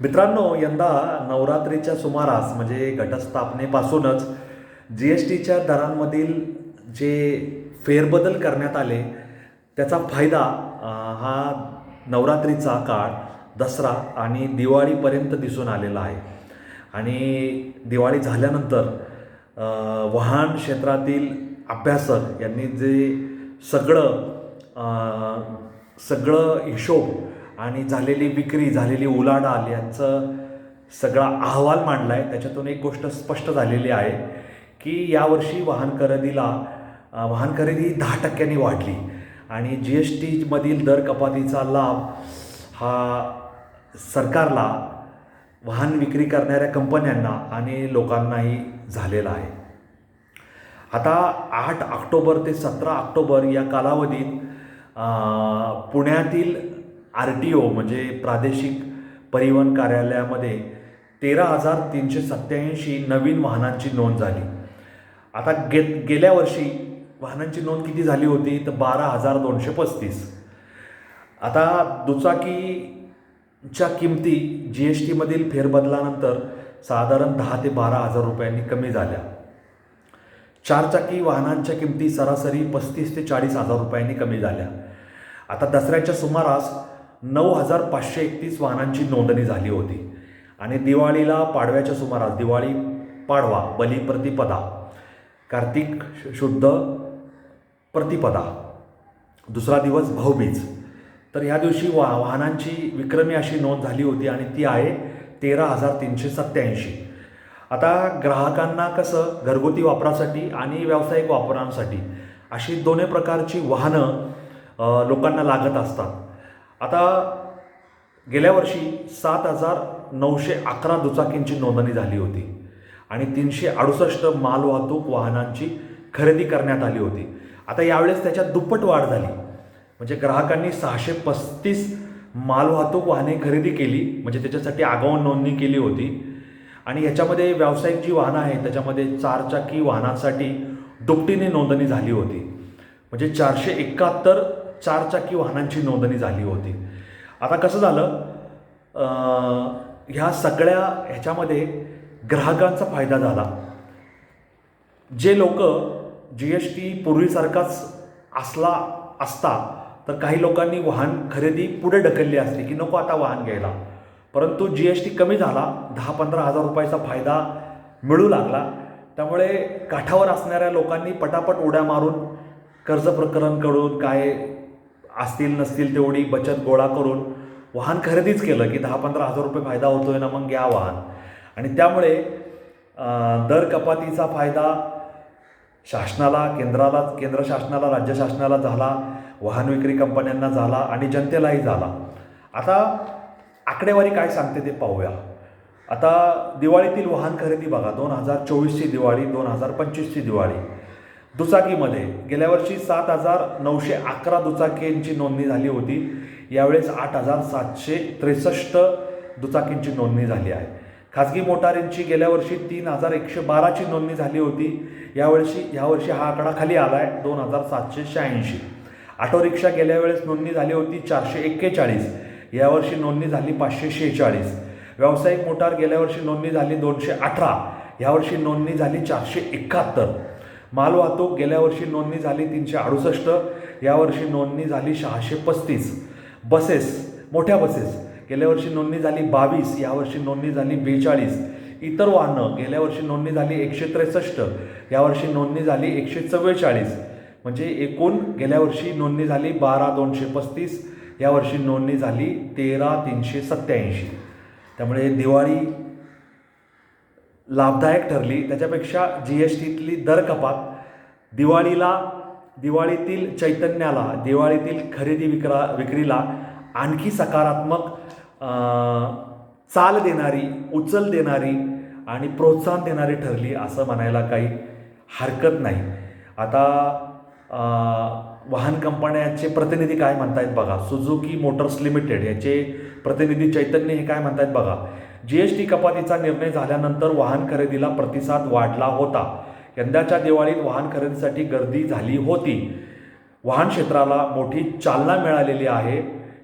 मित्रांनो यंदा नवरात्रीच्या सुमारास म्हणजे घटस्थापनेपासूनच जी एस टीच्या दरांमधील जे फेरबदल करण्यात आले त्याचा फायदा हा नवरात्रीचा काळ दसरा आणि दिवाळीपर्यंत दिसून आलेला आहे. आणि दिवाळी झाल्यानंतर वाहन क्षेत्रातील अभ्यासक यांनी जे सगळं सगळं हिशोब आणि झालेली विक्री झालेली उलाढाल यांचं सगळा अहवाल मांडला आहे त्याच्यातून एक गोष्ट स्पष्ट झालेली आहे की यावर्षी वाहन खरेदीला वाहन खरेदी दहा टक्क्यांनी वाढली. आणि जी एस टीमधील दर कपातीचा लाभ हा सरकारला वाहन विक्री करणाऱ्या कंपन्यांना आणि लोकांनाही झालेला आहे. आता आठ ऑक्टोबर ते सतरा ऑक्टोबर या कालावधीत पुण्यातील आर टी ओ म्हणजे प्रादेशिक परिवहन कार्यालयामध्ये तेरा हजार तीनशे सत्त्याऐंशी नवीन वाहनांची नोंद झाली. आता गे गेल्या वर्षी वाहनांची नोंद किती झाली होती? तर बारा हजार दोनशे पस्तीस. आता दुचाकीच्या किमती जी एस टीमधील फेरबदलानंतर साधारण दहा ते बारा हजार रुपयांनी कमी झाल्या. चारचाकी वाहनांच्या किमती सरासरी पस्तीस ते चाळीस हजार रुपयांनी कमी झाल्या. आता दसऱ्याच्या सुमारास नऊ हजार पाचशे एकतीस वाहनांची नोंदणी झाली होती. आणि दिवाळीला पाडव्याच्या सुमारास दिवाळी पाडवा बलिप्रतिपदा कार्तिक शु- शुद्ध प्रतिपदा दुसरा दिवस भाऊबीज. तर ह्या दिवशी वा वाहनांची विक्रमी अशी नोंद झाली होती आणि ती आहे तेरा हजार तीनशे सत्त्याऐंशी. आता ग्राहकांना कसं घरगुती वापरासाठी आणि व्यावसायिक वापरांसाठी अशी दोन्ही प्रकारची वाहनं लोकांना लागत असतात. आता गेल्या वर्षी सात हजार नऊशे अकरा दुचाकींची नोंदणी झाली होती आणि तीनशे अडुसष्ट मालवाहतूक वाहनांची खरेदी करण्यात आली होती. आता यावेळेस त्याच्यात दुप्पट वाढ झाली. म्हणजे ग्राहकांनी सहाशे पस्तीस मालवाहतूक वाहने खरेदी केली म्हणजे त्याच्यासाठी आगाऊ नोंदणी केली होती. आणि याच्यामध्ये व्यावसायिक जी वाहनं आहेत त्याच्यामध्ये चारचाकी वाहनांसाठी दुपटीने नोंदणी झाली होती. म्हणजे चारशे एकाहत्तर चारचाकी वाहनांची नोंदणी झाली होती. आता कसं झालं? ह्या सगळ्या ह्याच्यामध्ये ग्राहकांचा फायदा झाला. जे लोक जी एस टी पूर्वीसारखाच असला असता तर काही लोकांनी वाहन खरेदी पुढे ढकलली असती की नको आता वाहन घ्यायला. परंतु जी एस टी कमी झाला दहा पंधरा हजार रुपयाचा फायदा मिळू लागला. त्यामुळे काठावर असणाऱ्या लोकांनी पटापट उड्या मारून कर्ज प्रकरणकडून काय असतील नसतील तेवढी बचत गोळा करून वाहन खरेदीच केलं की दहा पंधरा हजार रुपये फायदा होतोय ना मग घ्या वाहन. आणि त्यामुळे दर कपातीचा फायदा शासनाला केंद्राला केंद्र शासनाला राज्य शासनाला झाला वाहन विक्री कंपन्यांना झाला आणि जनतेलाही झाला. आता आकडेवारी काय सांगते ते पाहूया. आता दिवाळीतील वाहन खरेदी बघा दोन हजार चोवीसची दिवाळी दोन हजार पंचवीसची दिवाळी. दुचाकीमध्ये. गेल्या वर्षी सात हजार नऊशे अकरा दुचाकींची नोंदणी झाली होती. यावेळेस आठ हजार सातशे त्रेसष्ट दुचाकींची नोंदणी झाली आहे. खाजगी मोटारींची गेल्या वर्षी तीन हजार एकशे बाराची नोंदणी झाली होती. यावर्षी यावर्षी हा आकडा खाली आला आहे दोन हजार सातशे शहाऐंशी. ऑटो रिक्षा गेल्या वेळेस नोंदणी झाली होती चारशे एक्केचाळीस. यावर्षी नोंदणी झाली पाचशे शेहेचाळीस. व्यावसायिक मोटार गेल्या वर्षी नोंदणी झाली दोनशे अठरा. यावर्षी नोंदणी झाली चारशे एकाहत्तर. मालवाहतूक गेल्या वर्षी नोंदणी झाली तीनशे अडुसष्ट यावर्षी नोंदणी झाली सहाशे पस्तीस. बसेस मोठ्या बसेस. गेल्या वर्षी नोंदणी झाली बावीस यावर्षी नोंदणी झाली बेचाळीस. इतर वाहनं गेल्या वर्षी नोंदणी झाली एकशे त्रेसष्ट यावर्षी नोंदणी झाली एकशे चव्वेचाळीस. म्हणजे एकूण गेल्या वर्षी नोंदणी झाली बारा दोनशे पस्तीस यावर्षी नोंदणी झाली तेरा तीनशे सत्त्याऐंशी. त्यामुळे दिवाळी लाभदायक ठरली. त्याच्यापेक्षा जी एस टीतली दर कपात. दिवाळीला दिवाळीतील चैतन्याला दिवाळीतील खरेदी विक्रा विक्रीला आणखी सकारात्मक चाल देणारी उचल देणारी आणि प्रोत्साहन देणारी ठरली असं म्हणायला काही हरकत नाही. आता वाहन कंपन्यांचे प्रतिनिधी काय म्हणतायत बघा? सुझुकी मोटर्स लिमिटेड याचे प्रतिनिधी चैतन्य हे काय म्हणतायत बघा? जी एस टी कपातीचा निर्णय झाल्यानंतर वाहन खरेदीला प्रतिसाद वाढला होता. यंदाच्या दिवाळीत वाहन खरेदीसाठी गर्दी झाली होती. वाहन क्षेत्राला मोठी चालना मिळालेली आहे.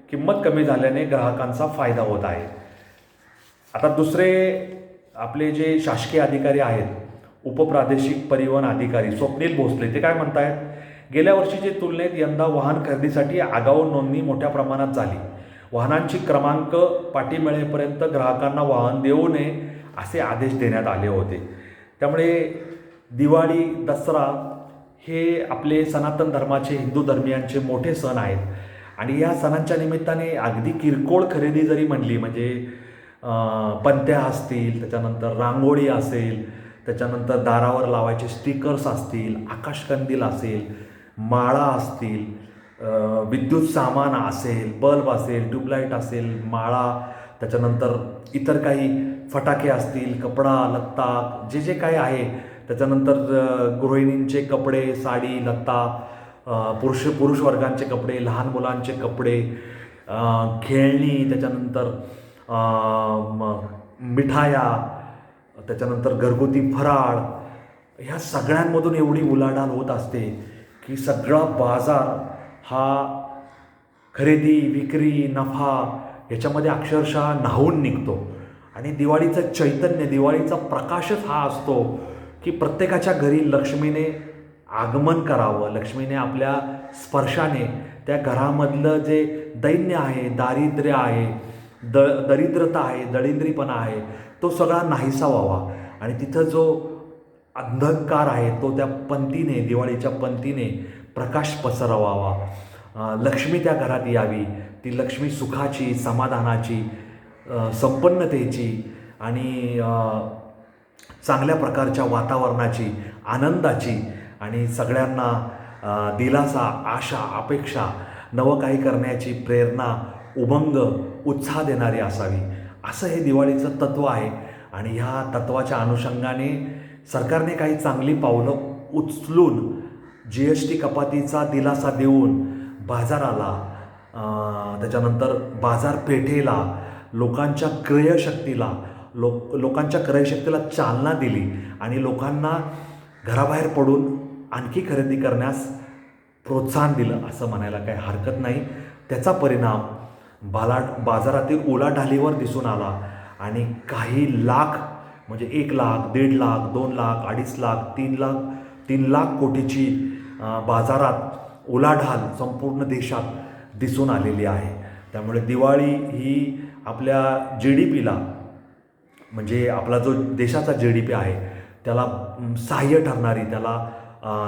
किंमत कमी झाल्याने ग्राहकांचा फायदा होत आहे. आता दुसरे आपले जे शासकीय अधिकारी आहेत उपप्रादेशिक परिवहन अधिकारी स्वप्नील भोसले ते काय म्हणतायत? गेल्या वर्षीच्या तुलनेत यंदा वाहन खरेदीसाठी आगाऊ नोंदणी मोठ्या प्रमाणात झाली. वाहनांची क्रमांक पाठी मिळेपर्यंत ग्राहकांना वाहन देऊ नये असे आदेश देण्यात आले होते. त्यामुळे दिवाळी दसरा हे आपले सनातन धर्माचे हिंदू धर्मियांचे मोठे सण आहेत. आणि या सणांच्या निमित्ताने अगदी किरकोळ खरेदी जरी म्हणली म्हणजे पंत्या असतील त्याच्यानंतर रांगोळी असेल त्याच्यानंतर दारावर लावायचे स्टिकर्स असतील आकाशकंदील असेल माळा असतील विद्युत सामान असेल बल्ब असेल ट्यूबलाईट असेल माळा त्याच्यानंतर इतर काही फटाके असतील कपडा लत्ता जे जे काही आहे त्याच्यानंतर गृहिणींचे कपडे साडी लत्ता पुरुष पुरुष वर्गांचे कपडे लहान मुलांचे कपडे खेळणी त्याच्यानंतर मिठाया त्याच्यानंतर घरगुती फराळ ह्या सगळ्यांमधून एवढी उलाढाल होत असते की सगळा बाजार हा खरेदी विक्री नफा याच्यामध्ये अक्षरशः न्हावून निघतो. आणि दिवाळीचं चैतन्य दिवाळीचा प्रकाशच हा असतो की प्रत्येकाच्या घरी लक्ष्मीने आगमन करावं लक्ष्मीने आपल्या स्पर्शाने त्या घरामधलं जे दैन्य आहे दारिद्र्य आहे द दरिद्रता आहे दळिंद्रीपणा आहे तो सगळा नाहीसा व्हावा. आणि तिथं जो अंधकार आहे तो त्या पंथीने दिवाळीच्या पंथीने प्रकाश पसरवावा. लक्ष्मी त्या घरात यावी. ती लक्ष्मी सुखाची समाधानाची संपन्नतेची आणि चांगल्या प्रकारच्या वातावरणाची आनंदाची आणि सगळ्यांना दिलासा आशा अपेक्षा नवं काही करण्याची प्रेरणा उमंग उत्साह देणारी असावी. असं हे दिवाळीचं तत्त्व आहे. आणि ह्या तत्त्वाच्या अनुषंगाने सरकारने काही चांगली पावलं उचलून जी एस टी कपातीचा दिलासा देऊन बाजाराला त्याच्यानंतर बाजारपेठेला लोकांच्या क्रयशक्तीला लोक लोकांच्या क्रयशक्तीला चालना दिली आणि लोकांना घराबाहेर पडून आणखी खरेदी करण्यास प्रोत्साहन दिलं असं म्हणायला काही हरकत नाही. त्याचा परिणाम बाला बाजारातील उलाढालीवर दिसून आला आणि काही लाख म्हणजे एक लाख दीड लाख दोन लाख अडीच लाख तीन लाख तीन लाख कोटीची बाजारात उलाढाल संपूर्ण देशात दिसून आलेली आहे. त्यामुळे दिवाळी ही आपल्या जी डी पीला म्हणजे आपला जो देशाचा जी डी पी आहे त्याला सहाय्य ठरणारी त्याला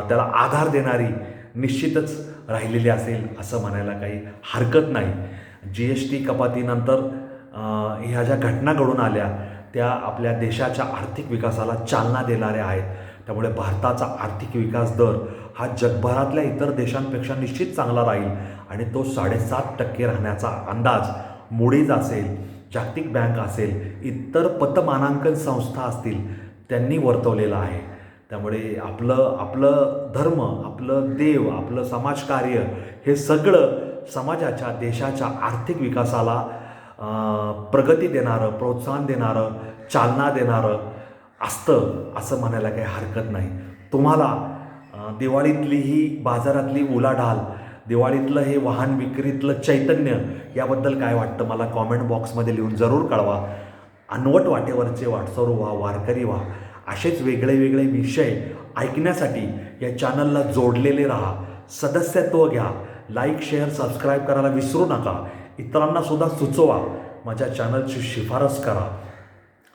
त्याला आधार देणारी निश्चितच राहिलेली असेल असं म्हणायला काही हरकत नाही. जी एस टी कपातीनंतर ह्या ज्या घटना घडून आल्या त्या आपल्या देशाच्या आर्थिक विकासाला चालना देणाऱ्या आहेत. त्यामुळे भारताचा आर्थिक विकास दर हा जगभरातल्या इतर देशांपेक्षा निश्चित चांगला राहील आणि तो साडेसात टक्के राहण्याचा अंदाज मुडीज असेल जागतिक बँक असेल इतर पतमानांकन संस्था असतील त्यांनी वर्तवलेलं आहे. त्यामुळे आपलं आपलं धर्म आपलं देव आपलं समाजकार्य हे सगळं समाजाच्या देशाच्या आर्थिक विकासाला प्रगती देणारं प्रोत्साहन देणारं चालना देणारं असतं असं म्हणायला काही हरकत नाही. तुम्हाला दिवाळीतली ही बाजारातली उलाढाल दिवाळीतलं हे वाहन विक्रीतलं चैतन्य याबद्दल काय वाटतं मला कॉमेंट बॉक्समध्ये लिहून जरूर कळवा. अनवट वाटेवरचे वाटसरू व्हा वारकरी व्हा. असेच वेगळे वेगळे विषय ऐकण्यासाठी या चॅनलला जोडलेले राहा. सदस्यत्व घ्या. लाईक शेअर सबस्क्राईब करायला विसरू नका. इतरांनासुद्धा सुचवा. माझ्या चॅनलची शिफारस करा.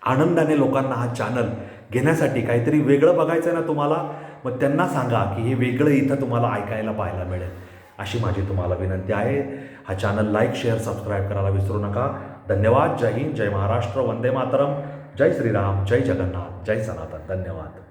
आनंदाने लोकांना हा चॅनल घेण्यासाठी काहीतरी वेगळं बघायचं आहे ना तुम्हाला? मग त्यांना सांगा की हे वेगळं इथं तुम्हाला ऐकायला पाहायला मिळेल. अशी माझी तुम्हाला विनंती आहे. हा चॅनल लाईक शेअर सबस्क्राईब करायला विसरू नका. धन्यवाद. जय हिंद. जय महाराष्ट्र. वंदे मातरम. जय श्रीराम. जय जगन्नाथ. जय सनातन. धन्यवाद.